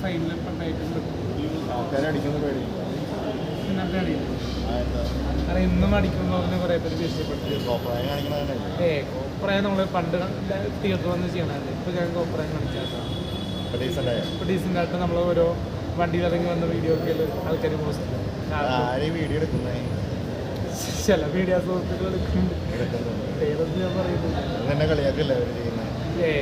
Final ആ എന്താ? കാരണം ഇന്നും അടിക്കുന്ന പറഞ്ഞ കുറേ പേര് ദേഷ്യപ്പെട്ടു ഏ കോപ്രായം നമ്മൾ പണ്ട് തിയേറ്ററിൽ വന്ന് ചെയ്യണമല്ലേ ഇപ്പോൾ ഞാൻ കോപ്രായം കാണിച്ചാൽ ഇപ്പൊ ഡീസന്റ് ആയിട്ട് നമ്മൾ ഓരോ വണ്ടിയിൽ ഇറങ്ങി വന്ന വീഡിയോ ഒക്കെ ആൾക്കാർ പോസ്റ്റ് വീഡിയോ ചില മീഡിയ സുഹൃത്തുക്കൾ എടുക്കുന്നുണ്ട്. എടുക്കുന്നുണ്ട്. ഞാൻ അവർ ഏ.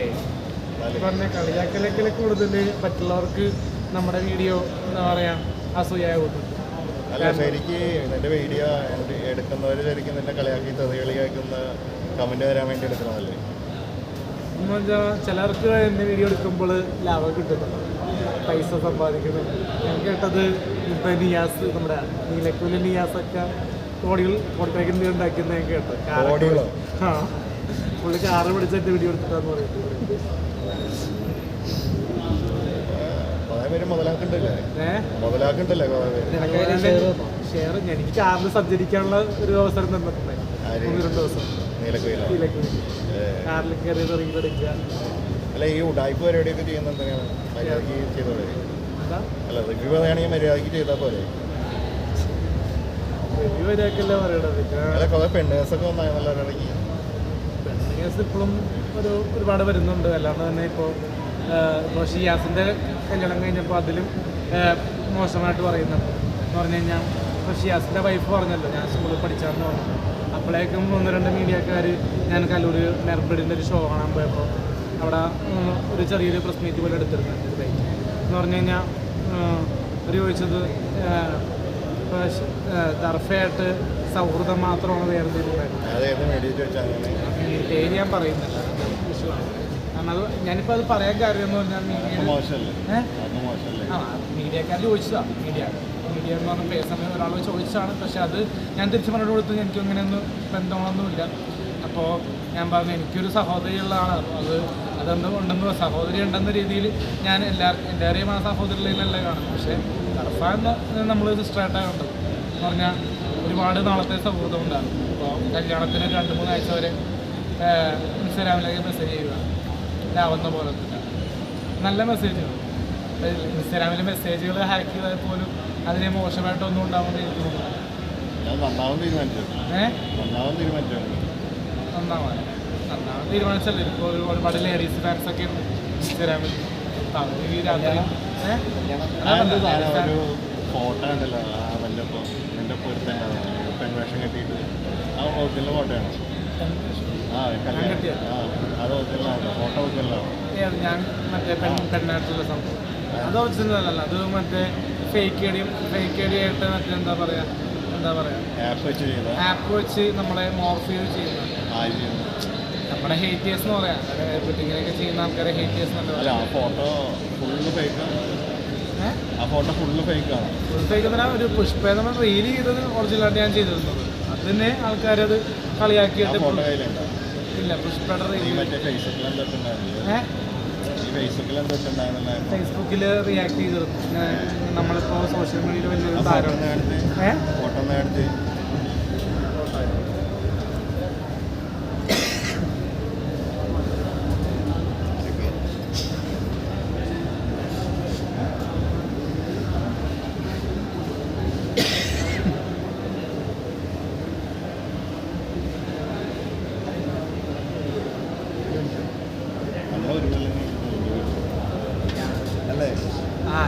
പറഞ്ഞ കളിയാക്കലൊക്കെ കൂടുതൽ മറ്റുള്ളവർക്ക് നമ്മുടെ വീഡിയോ എന്താ പറയാ അസൂയാകുന്നുണ്ട് അല്ല ശരിക്ക് നിന്റെ വീഡിയോ എടുക്കുന്നവർ ശരിക്കും നിന്നെ കളിയാക്കി തെറികളി കേൾക്കുന്ന കമന്റ് തരാൻ വേണ്ടി എടുക്കണമല്ലേ ചിലർക്ക് എന്റെ വീഡിയോ എടുക്കുമ്പോൾ ലാഭം കിട്ടുന്നുണ്ട്. പൈസ സമ്പാദിക്കുന്നു ഞാൻ കേട്ടത് ഇപ്പം നിയാസ് നമ്മുടെ നീലക്കൂലി നിയാസൊക്കെ കോടികൾ കോടിക്കണക്കിന് ഉണ്ടാക്കുന്ന ഞാൻ കേട്ടത്. കോടികളോ? ആ. പുള്ളി കാറ് പിടിച്ചിട്ട് വീഡിയോ എടുത്തിട്ടാന്ന് പറയുന്നത് കുറെ പേര് മുതലാക്കണ്ടല്ലേ ഏഹ് മുതലാക്കണ്ടല്ലേ കുറെ പേര് ഷെയർ എനിക്ക് കാറിൽ സഞ്ചരിക്കാനുള്ള ഒരു അവസരം തന്നിട്ടുണ്ട്? രണ്ട് ദിവസം. കാറിൽ കയറി അല്ല ഈ ഉടായ്പ പരിപാടിയൊക്കെ എന്തിനാണ് അല്ല റിവ്യൂ പറയുകയാണെങ്കിൽ ചെയ്താൽ അല്ല കുറെ പെണ്ണേഴ്സൊക്കെ ഇപ്പോഴും ഒരു ഒരുപാട് വരുന്നുണ്ട്. അല്ലാണ്ട് തന്നെ ഇപ്പോൾ ഇപ്പോൾ ഷിയാസിന്റെ കല്യാണം കഴിഞ്ഞപ്പോൾ അതിലും മോശമായിട്ട് പറയുന്നുണ്ട് എന്ന് പറഞ്ഞു കഴിഞ്ഞാൽ ഇപ്പോൾ ഷിയാസിന്റെ വൈഫ് പറഞ്ഞല്ലോ ഞാൻ സ്കൂളിൽ പഠിച്ചാന്ന് പറഞ്ഞു. അപ്പോഴേക്കും ഒന്ന് രണ്ട് മീഡിയക്കാർ ഞാൻ കല്ലൂർ മെർബിഡിന്റെ ഒരു ഷോ കാണാൻ പോയപ്പോൾ അവിടെ ഒരു ചെറിയൊരു പ്രസ് മീറ്റ് പോലെ എടുത്തിരുന്നു എന്റെ ഒരു ബൈക്ക് എന്ന് പറഞ്ഞു കഴിഞ്ഞാൽ ഒരു ചോദിച്ചത് ദർഫയായിട്ട് സൗഹൃദം മാത്രമാണ് വേറെ പേര് ഞാൻ പറയുന്നില്ല. വിഷയമാണ് കാരണം അത് ഞാനിപ്പോൾ അത് പറയാൻ കാര്യം എന്ന് പറഞ്ഞാൽ മീഡിയ ആ മീഡിയക്കാർ ചോദിച്ചതാ മീഡിയ. മീഡിയ എന്ന് പറഞ്ഞ പേ സമയം ഒരാൾ ചോദിച്ചതാണ്. പക്ഷെ അത് ഞാൻ തിരിച്ചു മറുപടി കൊടുത്തു എനിക്ക് അങ്ങനെയൊന്നും ബന്ധങ്ങളൊന്നുമില്ല. അപ്പോൾ ഞാൻ പറഞ്ഞു എനിക്കൊരു സഹോദരിയുള്ളതാണ്. അത് അതെന്തോ ഉണ്ടെന്ന് സഹോദരി ഉണ്ടെന്ന രീതിയിൽ ഞാൻ എല്ലാ എല്ലാവരെയും ആ സഹോദരികളെന്നല്ല കാണുന്നത്. പക്ഷേ കർഫാൻ നമ്മൾ സിസ്റ്ററായിട്ടാണ് കണ്ടത് എന്ന് പറഞ്ഞാൽ ഒരുപാട് നാളത്തെ സൗഹൃദം ഉണ്ടാകും. അപ്പോൾ കല്യാണത്തിന് രണ്ട് മൂന്ന് ആഴ്ച വരെ ഇൻസ്റ്റാഗ്രാമിലേക്ക് മെസ്സേജ് ചെയ്യുക. ഇതാവുന്ന പോലെ തന്നെ. നല്ല മെസ്സേജുകൾ ഇൻസ്റ്റാഗ്രാമിലെ മെസ്സേജുകൾ ഹാക്ക് ചെയ്താൽ പോലും അതിനെ മോശമായിട്ടൊന്നും ഉണ്ടാവുമെന്ന് എനിക്ക് തോന്നുന്നു നന്നാവാൻ. നന്നാവാൻ തീരുമാനിച്ചല്ലേ? ഇപ്പോൾ ഒരു ഒരുപാട് ലേഡീസ് ഫാൻസ് ഒക്കെ ഉണ്ട് ഇൻസ്റ്റാഗ്രാമിൽ ഈ രാത്രി ഫോട്ടോ ഉണ്ടല്ലോ ആ വല്ല ഇപ്പോൾ നിന്റെ പൊരുത്തൻ പെൺവേഷം കെട്ടിയിട്ട്. ആ ഫോട്ടോയാണോ. ആ അത് ഒറിജിനലാണ് ഫോട്ടോ ഒറിജിനലാണ് ഞാൻ മറ്റേ പെൺ പെണ്ണായിട്ടുള്ള സംഭവം. അത് അത് മറ്റേ ഫേക്ക് അടിയും ഫേക്ക് അടിയായിട്ട് ആയിട്ട് മറ്റേ എന്താ പറയാ എന്താ പറയുക ആപ്പ് വെച്ച് ആപ്പ് വെച്ച് നമ്മളെ മോർഫ് ചെയ്ത് ചെയ്യുന്ന ആര് ചെയ്യുന്നു നമ്മുടെ ഹേറ്റേഴ്സ് എന്ന് പറയാം ഇങ്ങനെയൊക്കെ ചെയ്യുന്ന ആൾക്കാരെ ഹേറ്റേഴ്സ് ഫോട്ടോ ഫുള്ള് ഫേക്കാണ് ഏഹ് ആ ഫോട്ടോ ഫുള്ള് ഫേക്കാണ് പുറത്തേക്ക് തന്നെ ഒരു പുഷ്പ നമ്മൾ റീൽ ചെയ്തത് ഒറിജിനലായിട്ട് ഞാൻ ചെയ്തിരുന്നത്. അത് തന്നെ ആൾക്കാരത് കളിയാക്കിയിട്ട് ഇല്ല ഫേസ്ബുക്കിൽ റിയാക്ട് ചെയ്തു. നമ്മളിപ്പോ നമ്മളിപ്പോൾ സോഷ്യൽ മീഡിയയിൽ വലിയ വലിയൊരു ഫോട്ടോ ഏഹ് അല്ലേ? ആ